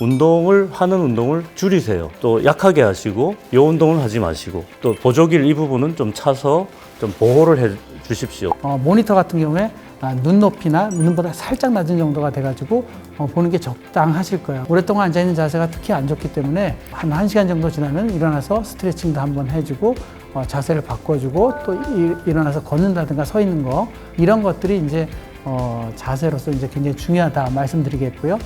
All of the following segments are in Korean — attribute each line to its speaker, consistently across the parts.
Speaker 1: 운동을 하는 운동을 줄이세요. 또 약하게 하시고 요 운동을 하지 마시고 또 보조기를 이 부분은 좀 차서 좀 보호를 해 주십시오.
Speaker 2: 어, 모니터 같은 경우에 아, 눈높이나 눈보다 살짝 낮은 정도가 돼가지고 어, 보는 게 적당하실 거예요. 오랫동안 앉아있는 자세가 특히 안 좋기 때문에 한 1시간 정도 지나면 일어나서 스트레칭도 한번 해주고 어, 자세를 바꿔주고 또 이- 일어나서 걷는다든가 서 있는 거 이런 것들이 이제 어, 자세로서 이제 굉장히 중요하다 말씀드리겠고요.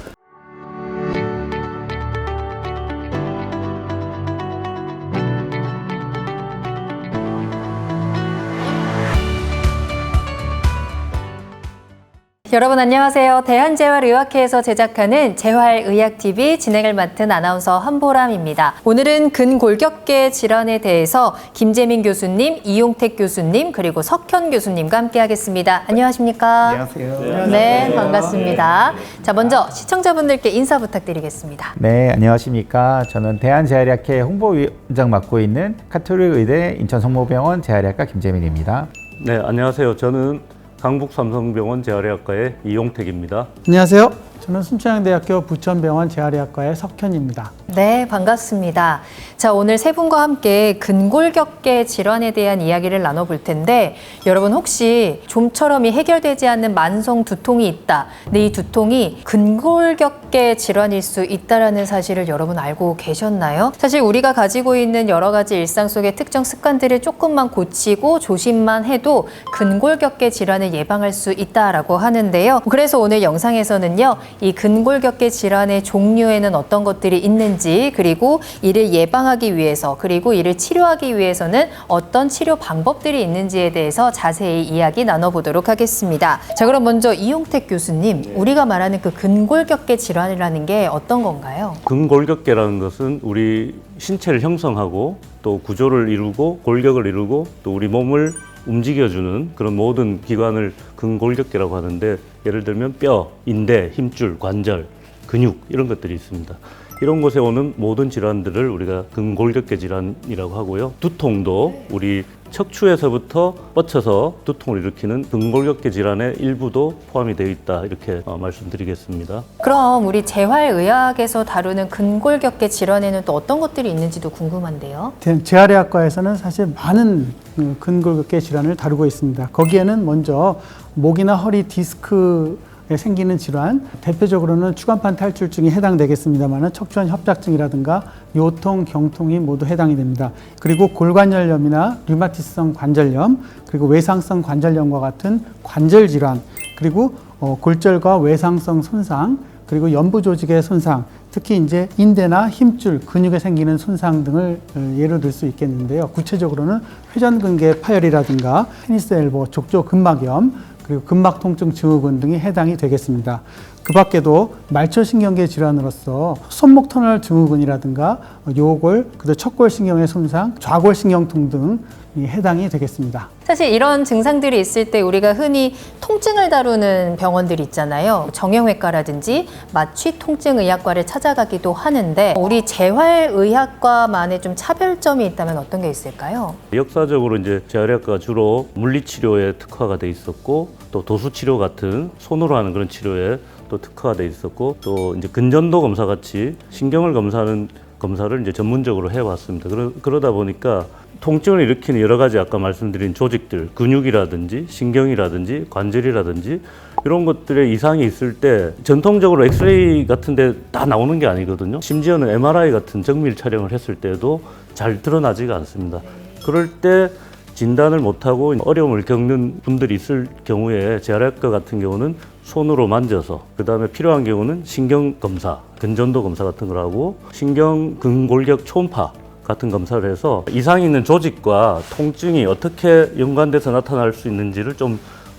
Speaker 3: 여러분 안녕하세요. 대한재활의학회에서 제작하는 재활의학TV 진행을 맡은 아나운서 한보람입니다. 오늘은 근골격계 질환에 대해서 김재민 교수님, 이용택 교수님, 그리고 석현 교수님과 함께 하겠습니다. 안녕하십니까?
Speaker 4: 안녕하세요.
Speaker 3: 네, 반갑습니다. 자, 먼저 시청자분들께 인사 부탁드리겠습니다.
Speaker 4: 네, 안녕하십니까. 저는 대한재활의학회 홍보위원장 맡고 있는 카톨릭 의대 인천성모병원 재활의학과 김재민입니다.
Speaker 1: 네, 안녕하세요. 저는 강북 삼성병원 재활의학과의 이용택입니다.
Speaker 2: 안녕하세요. 저는 순천향대학교 부천병원 재활의학과의 석현입니다.
Speaker 3: 네, 반갑습니다. 자, 오늘 세 분과 함께 근골격계 질환에 대한 이야기를 나눠볼 텐데, 여러분 혹시 좀처럼이 해결되지 않는 만성 두통이 있다. 근데 이 두통이 근골격계 질환일 수 있다라는 사실을 여러분 알고 계셨나요? 사실 우리가 가지고 있는 여러 가지 일상 속의 특정 습관들을 조금만 고치고 조심만 해도 근골격계 질환을 예방할 수 있다라고 하는데요. 그래서 오늘 영상에서는요, 이 근골격계 질환의 종류에는 어떤 것들이 있는지, 그리고 이를 예방하기 위해서, 그리고 이를 치료하기 위해서는 어떤 치료 방법들이 있는지에 대해서 자세히 이야기 나눠보도록 하겠습니다. 자, 그럼 먼저 이용택 교수님, 우리가 말하는 그 근골격계 질환이라는 게 어떤 건가요?
Speaker 1: 근골격계라는 것은 우리 신체를 형성하고 또 구조를 이루고 골격을 이루고 또 우리 몸을 움직여주는 그런 모든 기관을 근골격계라고 하는데 예를 들면 뼈, 인대, 힘줄, 관절, 근육 이런 것들이 있습니다. 이런 곳에 오는 모든 질환들을 우리가 근골격계 질환이라고 하고요. 두통도 우리 척추에서부터 뻗쳐서 두통을 일으키는 근골격계 질환의 일부도 포함이 되어 있다 이렇게 어, 말씀드리겠습니다.
Speaker 3: 그럼 우리 재활의학에서 다루는 근골격계 질환에는 또 어떤 것들이 있는지도 궁금한데요.
Speaker 2: 대- 재활의학과에서는 사실 많은 음, 근골격계 질환을 다루고 있습니다. 거기에는 먼저 목이나 허리 디스크에 생기는 질환, 대표적으로는 추간판 탈출증이 해당되겠습니다만 척추관 협착증이라든가 요통, 경통이 모두 해당이 됩니다. 그리고 골관절염이나 류마티스성 관절염, 그리고 외상성 관절염과 같은 관절 질환, 그리고 어, 골절과 외상성 손상, 그리고 연부 조직의 손상, 특히 이제 인대나 힘줄, 근육에 생기는 손상 등을 어, 예로 들 수 있겠는데요. 구체적으로는 회전근개 파열이라든가 테니스 엘보, 족저 근막염, 그리고 근막 통증 증후군 등이 해당이 되겠습니다. 그 밖에도 말초신경계 질환으로서 손목 터널 증후군이라든가 요골, 그리고 척골신경의 손상, 좌골신경통 등이 해당이 되겠습니다.
Speaker 3: 사실 이런 증상들이 있을 때 우리가 흔히 통증을 다루는 병원들이 있잖아요. 정형외과라든지 마취통증의학과를 찾아가기도 하는데 우리 재활의학과만의 좀 차별점이 있다면 어떤 게 있을까요?
Speaker 1: 역사적으로 이제 재활의학과가 주로 물리치료에 특화가 돼 있었고 또 도수치료 같은 손으로 하는 그런 치료에 또 특화가 돼 있었고 또 이제 근전도 검사 같이 신경을 검사하는 검사를 이제 전문적으로 해왔습니다. 그러, 그러다 보니까 통증을 일으키는 여러 가지 아까 말씀드린 조직들, 근육이라든지 신경이라든지 관절이라든지 이런 것들에 이상이 있을 때 전통적으로 엑스레이 같은 데 다 나오는 게 아니거든요. 심지어는 MRI 같은 정밀 촬영을 했을 때도 잘 드러나지가 않습니다. 그럴 때 진단을 못하고 어려움을 겪는 분들이 있을 경우에 재활학과 같은 경우는 손으로 만져서 그 다음에 필요한 경우는 신경 검사, 근전도 검사 같은 걸 하고 신경 근골격 초음파 같은 검사를 해서 이상이 있는 조직과 통증이 어떻게 연관돼서 나타날 수 있는지를 좀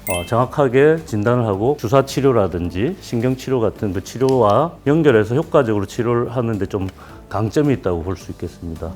Speaker 1: 어, 정확하게 진단을 하고 주사 치료라든지 신경 치료 같은 그 치료와 연결해서 효과적으로 치료를 하는데 좀 강점이 있다고 볼 수 있겠습니다.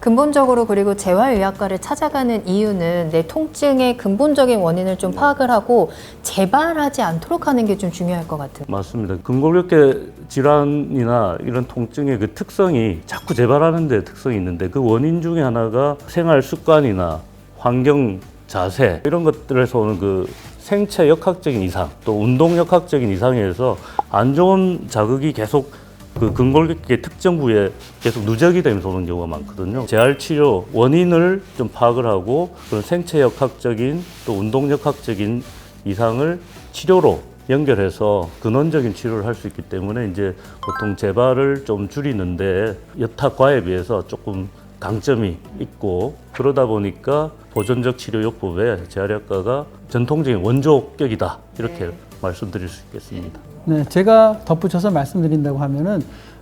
Speaker 3: 근본적으로 그리고 재활의학과를 찾아가는 이유는 내 통증의 근본적인 원인을 좀 파악을 하고 재발하지 않도록 하는 게 좀 중요할 것 같은.
Speaker 1: 맞습니다. 근골격계 질환이나 이런 통증의 그 특성이 자꾸 재발하는 데 특성이 있는데 그 원인 중에 하나가 생활 습관이나 환경 자세 이런 것들에서 오는 그 생체 역학적인 이상 또 운동 역학적인 이상에서 안 좋은 자극이 계속 그 근골격계 특정 부위에 계속 누적이 되면서 오는 경우가 많거든요. 재활 치료 원인을 좀 파악을 하고 그런 생체역학적인 또 운동역학적인 이상을 치료로 연결해서 근원적인 치료를 할 수 있기 때문에 이제 보통 재발을 좀 줄이는데 여타 과에 비해서 조금 강점이 있고 그러다 보니까 보존적 치료요법에 재활의학과가 전통적인 원조격이다 이렇게 말씀드릴 수 있겠습니다.
Speaker 2: 네, 제가 덧붙여서 말씀드린다고 하면은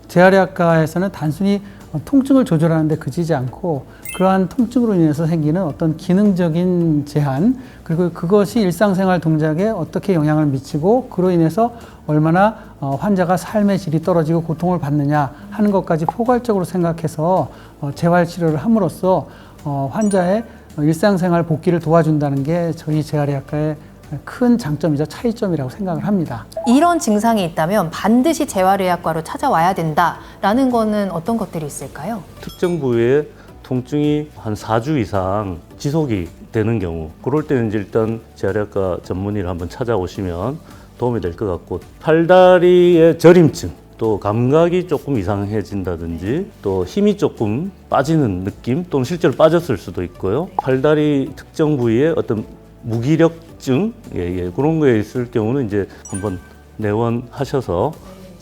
Speaker 2: 재활의학과에서는 단순히 통증을 조절하는데 그치지 않고 그러한 통증으로 인해서 생기는 어떤 기능적인 제한 그리고 그것이 일상생활 동작에 어떻게 영향을 미치고 그로 인해서 얼마나 어, 환자가 삶의 질이 떨어지고 고통을 받느냐 하는 것까지 포괄적으로 생각해서 어, 재활 치료를 함으로써 어, 환자의 일상생활 복귀를 도와준다는 게 저희 재활의학과의 큰 장점이자 차이점이라고 생각을 합니다.
Speaker 3: 이런 증상이 있다면 반드시 재활의학과로 찾아와야 된다라는 거는 어떤 것들이 있을까요?
Speaker 1: 특정 부위에 통증이 한 4주 이상 지속이 되는 경우 그럴 때는 일단 재활의학과 전문의를 한번 찾아오시면 도움이 될 것 같고 팔다리의 저림증 또 감각이 조금 이상해진다든지 또 힘이 조금 빠지는 느낌 또는 실제로 빠졌을 수도 있고요. 팔다리 특정 부위에 어떤 무기력증 예, 예, 그런 거에 있을 경우는 이제 한번 내원하셔서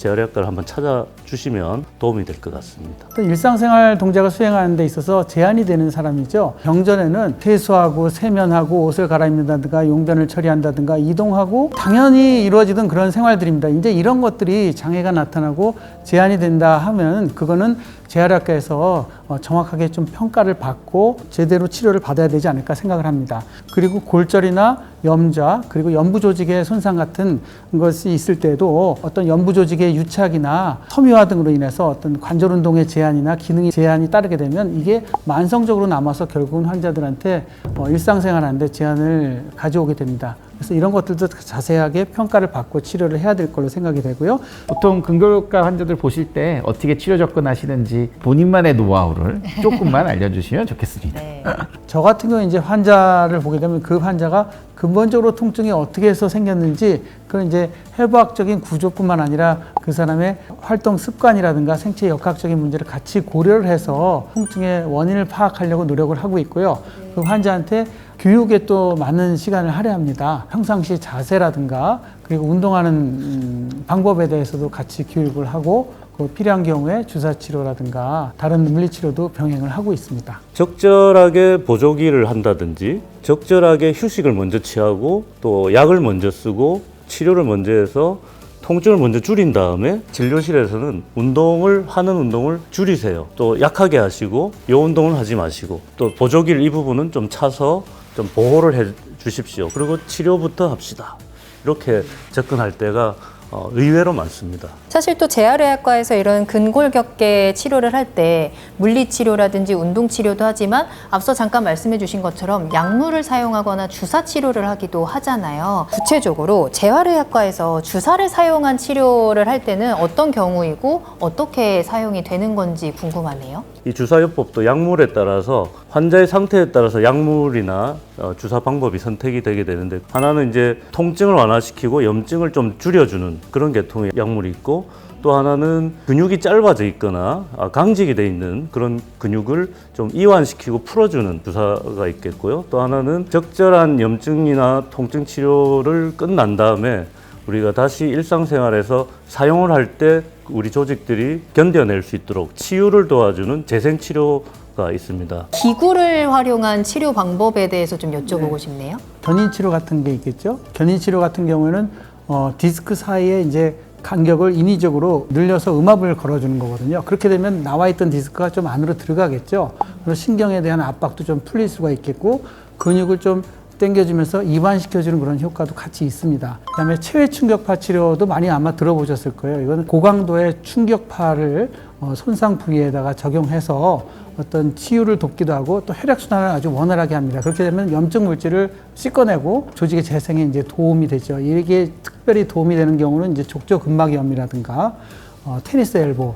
Speaker 1: 재활의학과를 한번 찾아주시면 도움이 될 것 같습니다.
Speaker 2: 또 일상생활 동작을 수행하는 데 있어서 제한이 되는 사람이죠. 병전에는 퇴소하고 세면하고 옷을 갈아입는다든가 용변을 처리한다든가 이동하고 당연히 이루어지던 그런 생활들입니다. 이제 이런 것들이 장애가 나타나고 제한이 된다 하면 그거는 재활학과에서 어, 정확하게 좀 평가를 받고 제대로 치료를 받아야 되지 않을까 생각을 합니다. 그리고 골절이나 염좌 그리고 연부 조직의 손상 같은 것이 있을 때도 어떤 연부 조직의 유착이나 섬유화 등으로 인해서 어떤 관절 운동의 제한이나 기능의 제한이 따르게 되면 이게 만성적으로 남아서 결국은 환자들한테 어, 일상생활하는데 제한을 가져오게 됩니다. 그래서 이런 것들도 자세하게 평가를 받고 치료를 해야 될 걸로 생각이 되고요.
Speaker 4: 보통 근골과 환자들 보실 때 어떻게 치료 접근하시는지 본인만의 노하우를 조금만 알려주시면 좋겠습니다.
Speaker 3: 네.
Speaker 2: 저 같은 경우 이제 환자를 보게 되면 그 환자가 근본적으로 통증이 어떻게 해서 생겼는지 그런 이제 해부학적인 구조뿐만 아니라 그 사람의 활동 습관이라든가 생체 역학적인 문제를 같이 고려를 해서 통증의 원인을 파악하려고 노력을 하고 있고요. 그 환자한테 교육에 또 많은 시간을 할애합니다. 평상시 자세라든가 그리고 운동하는 음, 방법에 대해서도 같이 교육을 하고 그 필요한 경우에 주사 치료라든가 다른 물리 치료도 병행을 하고 있습니다.
Speaker 1: 적절하게 보조기를 한다든지 적절하게 휴식을 먼저 취하고 또 약을 먼저 쓰고 치료를 먼저 해서 통증을 먼저 줄인 다음에 진료실에서는 운동을 하는 운동을 줄이세요. 또 약하게 하시고 요 운동을 하지 마시고 또 보조기를 이 부분은 좀 차서 좀 보호를 해 주십시오. 그리고 치료부터 합시다. 이렇게 접근할 때가 어, 의외로 많습니다.
Speaker 3: 사실 또 재활의학과에서 이런 근골격계 치료를 할 때 물리치료라든지 운동치료도 하지만 앞서 잠깐 말씀해 주신 것처럼 약물을 사용하거나 주사 치료를 하기도 하잖아요. 구체적으로 재활의학과에서 주사를 사용한 치료를 할 때는 어떤 경우이고 어떻게 사용이 되는 건지 궁금하네요.
Speaker 1: 이 주사요법도 약물에 따라서 환자의 상태에 따라서 약물이나 어, 주사 방법이 선택이 되게 되는데 하나는 이제 통증을 완화시키고 염증을 좀 줄여주는 그런 계통의 약물이 있고 또 하나는 근육이 짧아져 있거나 아, 강직이 돼 있는 그런 근육을 좀 이완시키고 풀어주는 주사가 있겠고요. 또 하나는 적절한 염증이나 통증 치료를 끝난 다음에 우리가 다시 일상생활에서 사용을 할 때 우리 조직들이 견뎌낼 수 있도록 치유를 도와주는 재생 치료가 있습니다.
Speaker 3: 기구를 활용한 치료 방법에 대해서 좀 여쭤보고 싶네요.
Speaker 2: 견인 치료 같은 게 있겠죠. 견인 치료 같은 경우에는 어, 디스크 사이에 이제 간격을 인위적으로 늘려서 음압을 걸어주는 거거든요. 그렇게 되면 나와 있던 디스크가 좀 안으로 들어가겠죠. 그래서 신경에 대한 압박도 좀 풀릴 수가 있겠고 근육을 좀 당겨주면서 이완시켜주는 그런 효과도 같이 있습니다. 그다음에 체외 충격파 치료도 많이 아마 들어보셨을 거예요. 이거는 고강도의 충격파를 어, 손상 부위에다가 적용해서 어떤 치유를 돕기도 하고 또 혈액 순환을 아주 원활하게 합니다. 그렇게 되면 염증 물질을 씻어내고 조직의 재생에 이제 도움이 되죠. 이게 특별히 도움이 되는 경우는 이제 족저 근막염이라든가 어, 테니스 엘보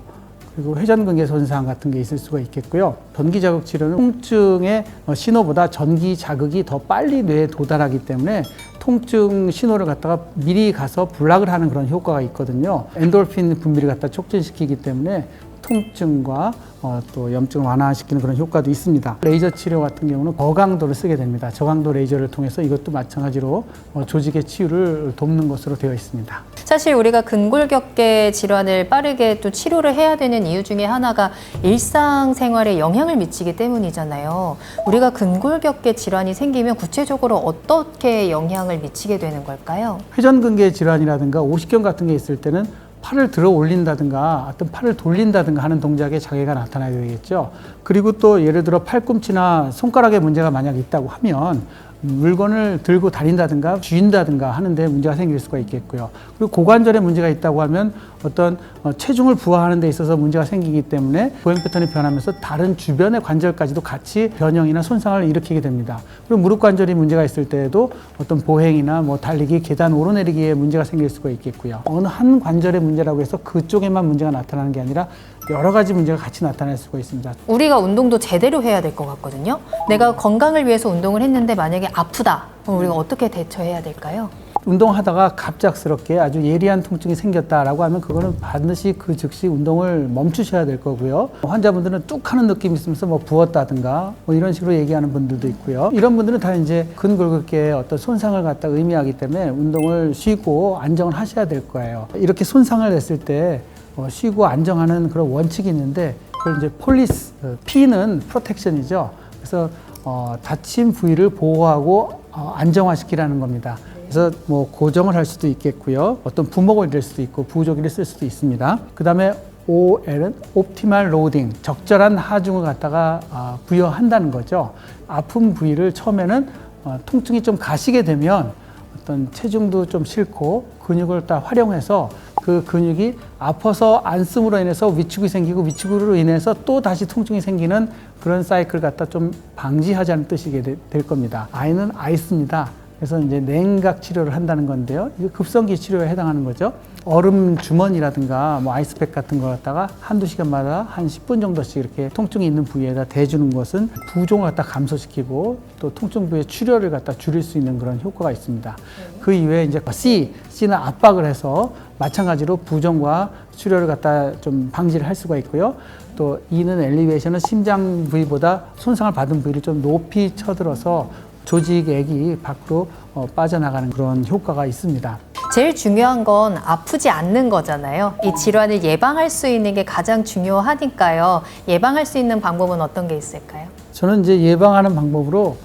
Speaker 2: 그리고 회전근개 손상 같은 게 있을 수가 있겠고요. 전기 자극 치료는 통증의 어, 신호보다 전기 자극이 더 빨리 뇌에 도달하기 때문에 통증 신호를 갖다가 미리 가서 블락을 하는 그런 효과가 있거든요. 엔돌핀 분비를 갖다 촉진시키기 때문에 통증과 어, 또 염증을 완화시키는 그런 효과도 있습니다. 레이저 치료 같은 경우는 저강도를 쓰게 됩니다. 저강도 레이저를 통해서 이것도 마찬가지로 어, 조직의 치유를 돕는 것으로 되어 있습니다.
Speaker 3: 사실 우리가 근골격계 질환을 빠르게 또 치료를 해야 되는 이유 중에 하나가 일상생활에 영향을 미치기 때문이잖아요. 우리가 근골격계 질환이 생기면 구체적으로 어떻게 영향을 미치게 되는 걸까요?
Speaker 2: 회전근개 질환이라든가 오십견 같은 게 있을 때는 팔을 들어 올린다든가 어떤 팔을 돌린다든가 하는 동작에 장애가 나타나야 되겠죠. 그리고 또 예를 들어 팔꿈치나 손가락에 문제가 만약 있다고 하면 물건을 들고 다닌다든가 쥐인다든가 하는데 문제가 생길 수가 있겠고요. 그리고 고관절에 문제가 있다고 하면 어떤 어, 체중을 부하하는 데 있어서 문제가 생기기 때문에 보행 패턴이 변하면서 다른 주변의 관절까지도 같이 변형이나 손상을 일으키게 됩니다. 그리고 무릎 관절이 문제가 있을 때에도 어떤 보행이나 뭐 달리기, 계단 오르내리기에 문제가 생길 수가 있겠고요. 어느 한 관절의 문제라고 해서 그쪽에만 문제가 나타나는 게 아니라 여러 가지 문제가 같이 나타날 수가 있습니다.
Speaker 3: 우리가 운동도 제대로 해야 될 것 같거든요. 내가 건강을 위해서 운동을 했는데 만약에 아프다. 그럼 우리가 어떻게 대처해야 될까요?
Speaker 2: 운동하다가 갑작스럽게 아주 예리한 통증이 생겼다라고 하면 그거는 반드시 그 즉시 운동을 멈추셔야 될 거고요. 환자분들은 뚝 하는 느낌이 있으면서 뭐 부었다든가 뭐 이런 식으로 얘기하는 분들도 있고요. 이런 분들은 다 이제 근골격계에 어떤 손상을 갖다 의미하기 때문에 운동을 쉬고 안정을 하셔야 될 거예요. 이렇게 손상을 냈을 때 어, 쉬고 안정하는 그런 원칙이 있는데 그걸 이제 폴리스, 어, P는 프로텍션이죠. 그래서 어, 다친 부위를 보호하고 어, 안정화시키라는 겁니다. 그래서 뭐 고정을 할 수도 있겠고요. 어떤 부목을 낼 수도 있고 부조기를 쓸 수도 있습니다. 그 다음에 OL은 옵티말 로딩, 적절한 하중을 갖다가 아, 부여한다는 거죠. 아픈 부위를 처음에는 어, 통증이 좀 가시게 되면 어떤 체중도 좀 싫고 근육을 다 활용해서 그 근육이 아파서 안 씀으로 인해서 위축이 생기고 위축으로 인해서 또 다시 통증이 생기는 그런 사이클 갖다 좀 방지하자는 뜻이 되- 될 겁니다. 아이는 아이스입니다. 그래서 이제 냉각 치료를 한다는 건데요. 이게 급성기 치료에 해당하는 거죠. 얼음 주머니라든가 뭐 아이스팩 같은 거 갖다가 한두 시간마다 한 10분 정도씩 이렇게 통증이 있는 부위에다 대주는 것은 부종을 갖다 감소시키고 또 통증 부위의 출혈을 갖다 줄일 수 있는 그런 효과가 있습니다. 그 이외에 이제 C, C는 압박을 해서 마찬가지로 부종과 출혈을 갖다 좀 방지를 할 수가 있고요. 또 E는 엘리베이션은 심장 부위보다 손상을 받은 부위를 좀 높이 쳐들어서 조직액이 밖으로 어, 빠져나가는 그런 효과가 있습니다.
Speaker 3: 제일 중요한 건 아프지 않는 거잖아요. 이 질환을 예방할 수 있는 게 가장 중요하니까요. 예방할 수 있는 방법은 어떤 게 있을까요?
Speaker 2: 저는 이제 예방하는 방법으로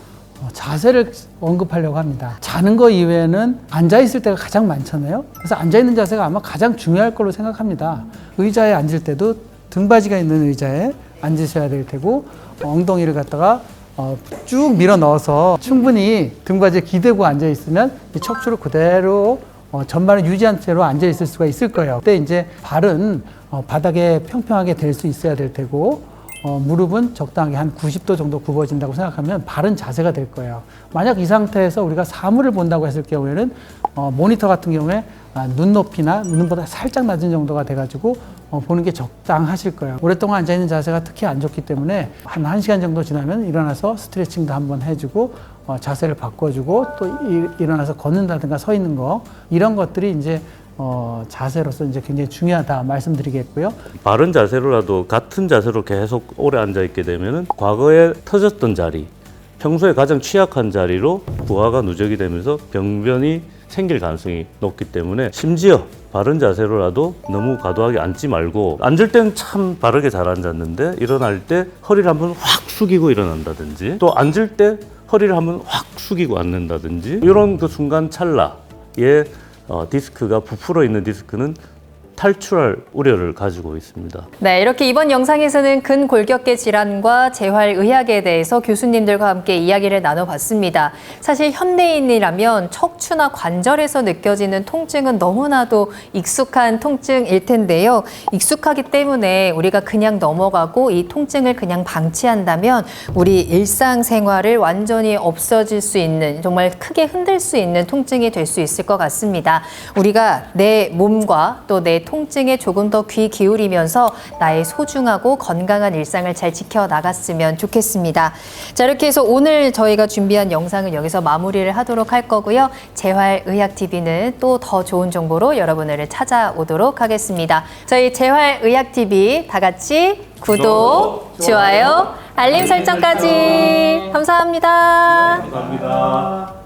Speaker 2: 어, 자세를 언급하려고 합니다. 자는 거 이외에는 앉아 있을 때가 가장 많잖아요. 그래서 앉아 있는 자세가 아마 가장 중요할 걸로 생각합니다. 의자에 앉을 때도 등받이가 있는 의자에 앉으셔야 될 테고 어, 엉덩이를 갖다가 어, 쭉 밀어 넣어서 충분히 등받이에 기대고 앉아 있으면 이 척추를 그대로 어, 전반을 유지한 채로 앉아 있을 수가 있을 거예요. 그때 이제 발은 어, 바닥에 평평하게 될 수 있어야 될 테고 어, 무릎은 적당하게 한 90도 정도 굽어진다고 생각하면 바른 자세가 될 거예요. 만약 이 상태에서 우리가 사물을 본다고 했을 경우에는 어, 모니터 같은 경우에 아, 눈높이나 눈보다 살짝 낮은 정도가 돼가지고 어, 보는 게 적당하실 거예요. 오랫동안 앉아있는 자세가 특히 안 좋기 때문에 한 1시간 정도 지나면 일어나서 스트레칭도 한번 해주고 어, 자세를 바꿔주고 또 이- 일어나서 걷는다든가 서 있는 거 이런 것들이 이제 어, 자세로서 이제 굉장히 중요하다 말씀드리겠고요.
Speaker 1: 바른 자세로라도 같은 자세로 계속 오래 앉아 있게 되면은 과거에 터졌던 자리, 평소에 가장 취약한 자리로 부하가 누적이 되면서 병변이 생길 가능성이 높기 때문에 심지어 바른 자세로라도 너무 과도하게 앉지 말고 앉을 때는 참 바르게 잘 앉았는데 일어날 때 허리를 한번 확 숙이고 일어난다든지 또 앉을 때 허리를 한번 확 숙이고 앉는다든지 이런 그 순간 찰나에 어, 디스크가 부풀어 있는 디스크는 탈출할 우려를 가지고 있습니다.
Speaker 3: 네, 이렇게 이번 영상에서는 근골격계 질환과 재활의학에 대해서 교수님들과 함께 이야기를 나눠봤습니다. 사실 현대인이라면 척추나 관절에서 느껴지는 통증은 너무나도 익숙한 통증일 텐데요. 익숙하기 때문에 우리가 그냥 넘어가고 이 통증을 그냥 방치한다면 우리 일상생활을 완전히 없어질 수 있는 정말 크게 흔들 수 있는 통증이 될 수 있을 것 같습니다. 우리가 내 몸과 또 내 통증에 조금 더 귀 기울이면서 나의 소중하고 건강한 일상을 잘 지켜나갔으면 좋겠습니다. 자, 이렇게 해서 오늘 저희가 준비한 영상은 여기서 마무리를 하도록 할 거고요. 재활의학TV는 또 더 좋은 정보로 여러분을 찾아오도록 하겠습니다. 저희 재활의학TV 다 같이 구독, 좋아요, 알림 설정까지 감사합니다.
Speaker 1: 감사합니다.